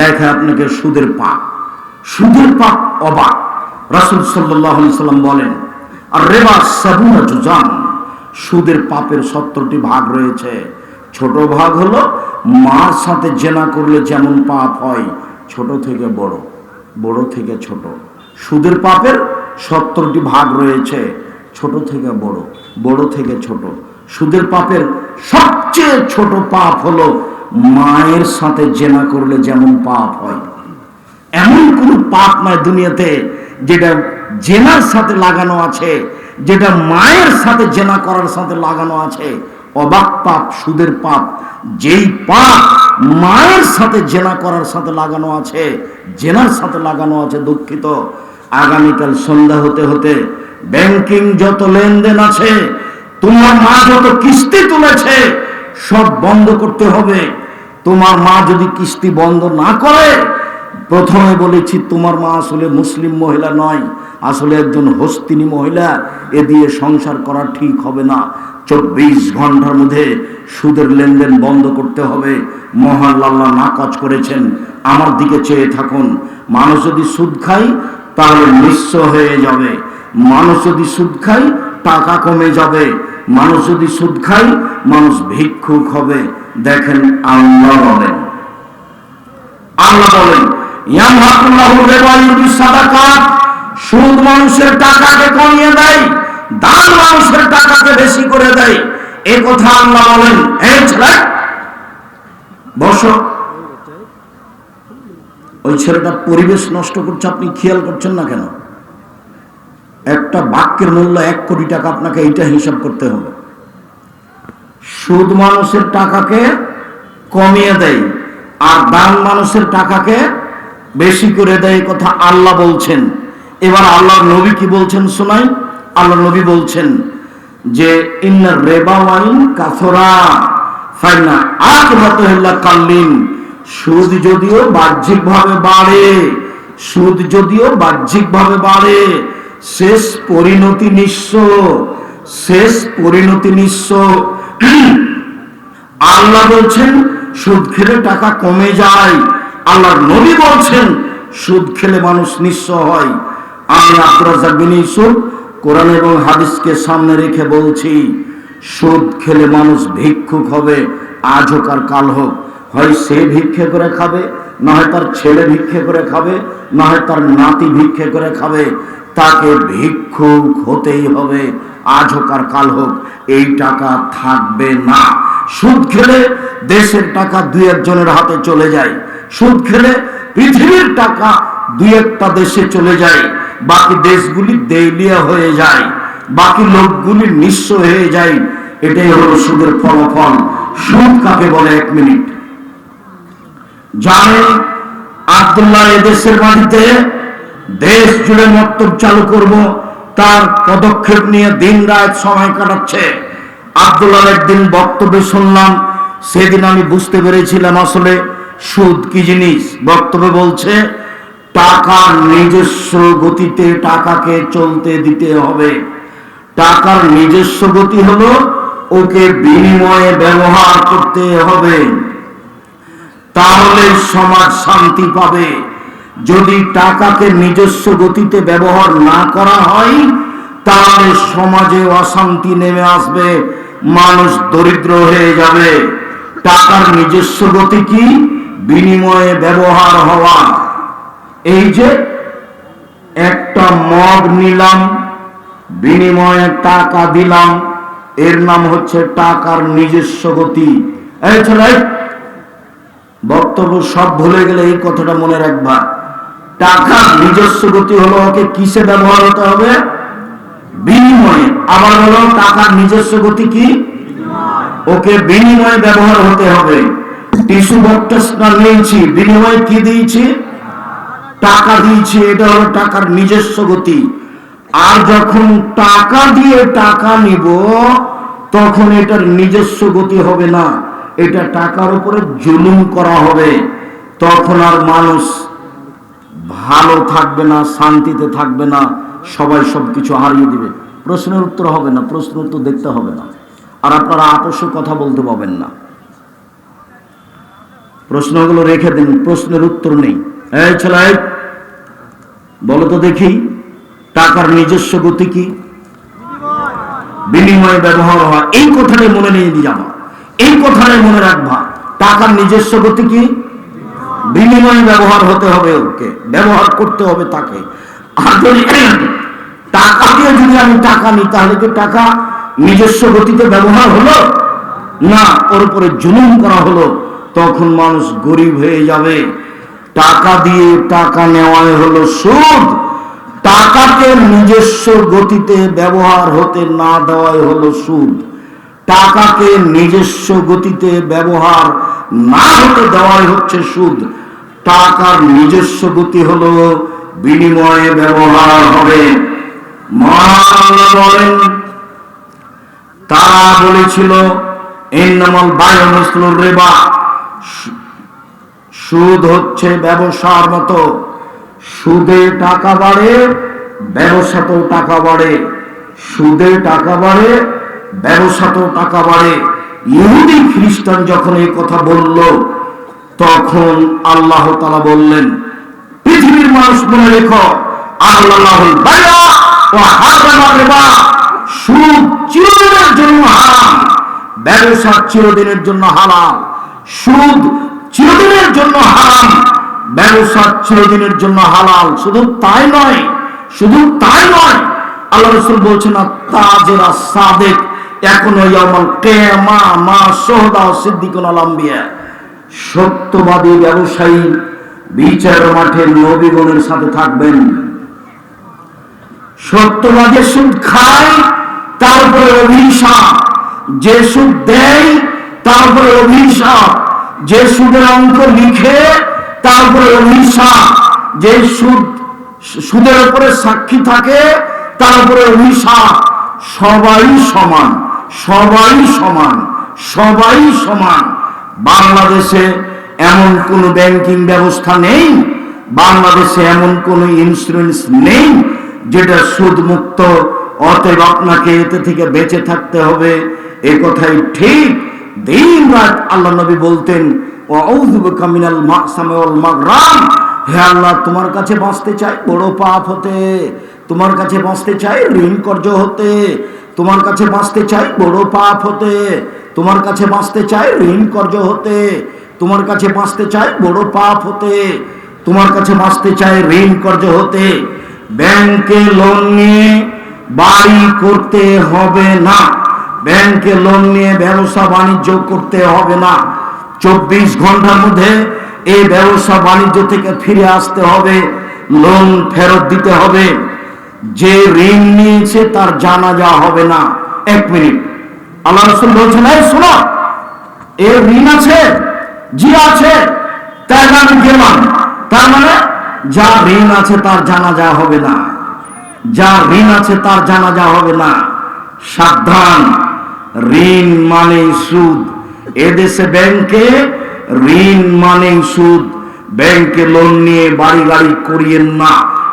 দেখে আপনাকে সুদের পাপ সুদের পাপ অবাক। রাসুল সাল্লাম বলেন আর রেবা সুদের পাপের সত্তরটি ভাগ রয়েছে। ছোট ভাগ হলো মার সাথে জেনা করলে যেমন পাপ হয়, ছোট থেকে বড় বড় থেকে ছোট। সুদের পাপের সত্তরটি ভাগ রয়েছে, ছোট থেকে বড় বড় থেকে ছোট। সুদের পাপের সবচেয়ে ছোট পাপ হলো মায়ের সাথে জেনা করলে যেমন পাপ হয়, এমন কোন পাপ নয় দুনিয়াতে যেটা জেনার সাথে লাগানো আছে, যেটা মায়ের সাথে জেনা করার সাথে লাগানো আছে। অবাক পাপ, সুদের পাপ, যেই পাপ মায়ের সাথে জেনা করার সাথে লাগানো আছে, জেনার সাথে লাগানো আছে দুঃখিত। আগামীকাল সন্ধ্যা হতে হতে ব্যাংকিং যত লেনদেন আছে, তোমার মা যত কিস্তি তুলেছে সব বন্ধ করতে হবে। তোমার মা যদি কিস্তি বন্ধ না করে, প্রথমে বলেছি, তোমার মা আসলে মুসলিম মহিলা নয়, আসলে একজন হস্তিনী মহিলা, এ দিয়ে সংসার করা ঠিক হবে না। চব্বিশ ঘণ্টার মধ্যে সুদের লেনদেন বন্ধ করতে হবে। মহান লাল্লা নাকচ করেছেন। আমার দিকে চেয়ে থাকুন। মানুষ যদি সুদ খায়, তাহলে নিঃস্ব হয়ে যাবে। মানুষ যদি সুদ খায়, টাকা কমে যাবে। মানুষ যদি সুদ খায়, মানুষ ভিক্ষুক হবে। দেখেন আল্লাহ বলেন। আল্লাহ বলেন সুদ মানুষের টাকাকে কমিয়ে দেয়, দান মানুষের টাকাকে বেশি করে দেয়। এ কথা আল্লাহ বলেন এই ছেলে ওই ছেলেটা পরিবেশ নষ্ট করছে, আপনি খেয়াল করছেন না কেন? একটা বাক্যের মূল্য এক কোটি টাকা আপনাকে এইটা হিসাব করতে হবে। সুদ মানুষের টাকাকে কমিয়ে দেয়, আর দান মানুষের টাকাকে বেশি করে দেয় কথা আল্লাহ বলছেন। এবার আল্লাহর নবী কি বলছেন শোনাই? আল্লাহ নবী বলছেন যে সুদ যদিও বাহ্যিকভাবে বাড়ে, সুদ যদিও বাহ্যিকভাবে বাড়ে শেষ পরিণতি নিঃস্ব, শেষ পরিণতি নিঃস্ব। আল্লাহ বলছেন, সুদ খেলে টাকা কমে যায়। আল্লাহর নবী বলছেন, সুদ খেলে মানুষ নিঃস্ব হয়। আমি আব্দুর রাজ্জাক বিন কোরআন এবং হাদিসকে সামনে রেখে বলছি, সুদ খেলে মানুষ ভিক্ষুক হবে আজ হোক আর কাল হোক। হয় সে ভিক্ষে করে খাবে না হয় তার ছেলে ভিক্ষে করে খাবে, না হয় তার নাতি ভিক্ষে করে খাবে, তাকে ভিক্ষুক হতেই হবে, আজ হোক আর কাল হোক, এই টাকা থাকবে না। সুদ খেলে দেশের টাকা দুই একজনের হাতে চলে যায়। সুদ খেলে পৃথিবীর টাকা দুই একটা দেশে চলে যায়। বাকি দেশগুলি দেউলিয়া হয়ে যায়। বাকি লোকগুলি নিঃস্ব হয়ে যায়। এটাই হলো সুদের ফলাফল। সুদ কাকে বলে? এক মিনিট। জানেন আবদুল্লাহ এদেশের মাটিতে দেশ জুড়ে মক্তব চালু করব, তার পদক্ষেপ নিয়ে দিন রাত সময় কাটাচ্ছে। আবদুল্লাহ একদিন বক্তব্যে শুনলাম, সেদিন আমি বুঝতে পেরেছিলাম আসলে সুদ কি জিনিস। বক্তব্যে বলছে, টাকার নিজস্ব গতিতে টাকাকে চলতে দিতে হবে। টাকার নিজস্ব গতি হলো ওকে বিনিময়ে ব্যবহার করতে হবে। তাহলে সমাজ শান্তি পাবে। যদি টাকাকে নিজস্ব গতিতে ব্যবহার না করা হয়, তাহলে সমাজে অশান্তি নেমে আসবে, মানুষ দরিদ্র হয়ে যাবে। টাকার নিজস্ব গতি কি? বিনিময়ে ব্যবহার হওয়া। এই যে একটা মগ নিলাম, বিনিময়ে টাকা দিলাম, এর নাম হচ্ছে টাকার নিজস্ব গতি। এই বক্তব্য সব ভুলে গেলে এই কথাটা মনে রাখবা। টাকার নিজস্ব গতি হলো ওকে কিসে ব্যবহার হতে হবে? বিনিময়ে। আবার হলো টাকার নিজস্ব গতি কি? ওকে বিনিময়ে ব্যবহার হতে হবে। টিস্যু বক্সটা নিয়েছি, বিনিময়ে কি দিয়েছি? টাকা দিয়েছি, এটা হলো টাকার নিজস্ব গতি। আর যখন টাকা দিয়ে টাকা নিব, তখন এটার নিজস্ব গতি হবে না। এটা টাকার উপরে জুলুম করা হবে। তখন আর মানুষ ভালো থাকবে না, শান্তিতে থাকবে না, সবাই সবকিছু হারিয়ে দিবে। প্রশ্নের উত্তর হবে না প্রশ্ন উত্তর দেখতে হবে না। আর আপনারা আপসে কথা বলতে পাবেন না। প্রশ্নগুলো রেখে দিন, প্রশ্নের উত্তর নেই। বলো তো দেখি, টাকার নিজস্ব গতি কি? বিনিময়ে ব্যবহার হয়। এই কথাটাই মনে নিয়ে যাবা। এই কথাটাই মনে রাখবা। টাকার নিজস্ব গতি কি? বিনিময়ে ব্যবহার হতে হবে ওকে। ব্যবহার করতে হবে তাকে। টাকা দিয়ে যদি আমি টাকা নিই, তাহলে কি টাকা নিজস্ব গতিতে ব্যবহার হলো? না, ওর উপরে জুলুম করা হলো। তখন মানুষ গরিব হয়ে যাবে। টাকা দিয়ে টাকা নেওয়াই হলো সুদ। টাকাকে নিজস্ব গতিতে ব্যবহার হতে না দেওয়াই হলো সুদ। টাকাকে নিজস্ব গতিতে ব্যবহার না হতে দেওয়াই হচ্ছে সুদ। টাকার নিজস্ব গতি হলো বিনিময়ে ব্যবহার হবে। বলেন, তারা বলেছিল এন্নামল বায়ু রেবা। সুদ হচ্ছে ব্যবসার মতো। সুদে টাকা বাড়ে, ব্যবসাতেও টাকা বাড়ে। সুদে টাকা বাড়ে ব্যবসাতেও টাকা বাড়ে। ইহুদি খ্রিস্টান যখন এই কথা বলল, তখন আল্লাহ তালা বললেন, পৃথিবীর মানুষ মনে রেখো হারামা সুদ চিরদিনের জন্য হারাম, ব্যবসা চিরদিনের জন্য হারাম সুদ চিরদিনের জন্য হারাম, ব্যবসা চিরদিনের জন্য হালাল, শুধু তাই নয়, শুধু তাই নয়, আল্লাহ রসুল বলছেন না তাজেরা সাদেক এখনও ইয়ামাল কেমা মা সোহদা সিদ্দিকুল আলাম্বিয়া সত্যবাদী ব্যবসায়ী, বিচার মাঠে নবীগণের সাথে থাকবেন। সত্যবাদী সুদ খায়, তারপরে অভিশাপ। যে সুদ দেয়, তারপরে অভিশাপ। যে সুদের অঙ্ক লিখে, তারপরে অভিশাপ। যে সুদ সুদের উপরে সাক্ষী থাকে, তারপরে অভিশাপ। সবাই সমান। সবাই সমান সবাই সমান। বাংলাদেশে এমন কোন ব্যাংকিং ব্যবস্থা নেই, বাংলাদেশে এমন কোন ইন্স্যুরেন্স নেই, যেটা সুদ মুক্ত অতএব আপনাকে এতে থেকে বেঁচে থাকতে হবে। এ কথাই ঠিক। দিন রাত আল্লাহ নবী বলতেন তোমার কাছে বাঁচতে চাই বড় পাপ হতে, তোমার কাছে বাঁচতে চাই ঋণ কর্য হতে। তোমার কাছে বাঁচতে চাই, বড় পাপ হতে। তোমার কাছে বাঁচতে চাই, ঋণ কর্য হতে। তোমার কাছে বাঁচতে চাই, বড় পাপ হতে। তোমার কাছে বাঁচতে চাই, ঋণ কর্য হতে। ব্যাংকে লোন নিয়ে বাড়ি করতে হবে না। ব্যাংকে লোন নিয়ে ব্যবসা বাণিজ্য করতে হবে না। চব্বিশ ঘণ্টার মধ্যে এই ব্যবসা বাণিজ্য থেকে ফিরে আসতে হবে। লোন ফেরত দিতে হবে। যে ঋণ নিয়েছে তার জানাজা হবে না। এক মিনিট। আল্লাহ রসুল বলছেন, এই শোনো এর ঋণ আছে, জি আছে তাই আমি গেলাম। তার মানে যা ঋণ আছে তার জানাজা হবে না। যা ঋণ আছে তার জানাজা হবে না। সাবধান, ঋণ মানে সুদ। এদেশে ব্যাংকে ঋণ মানে সুদ। ব্যাংকে লোন নিয়ে বাড়ি গাড়ি করিয়েন না।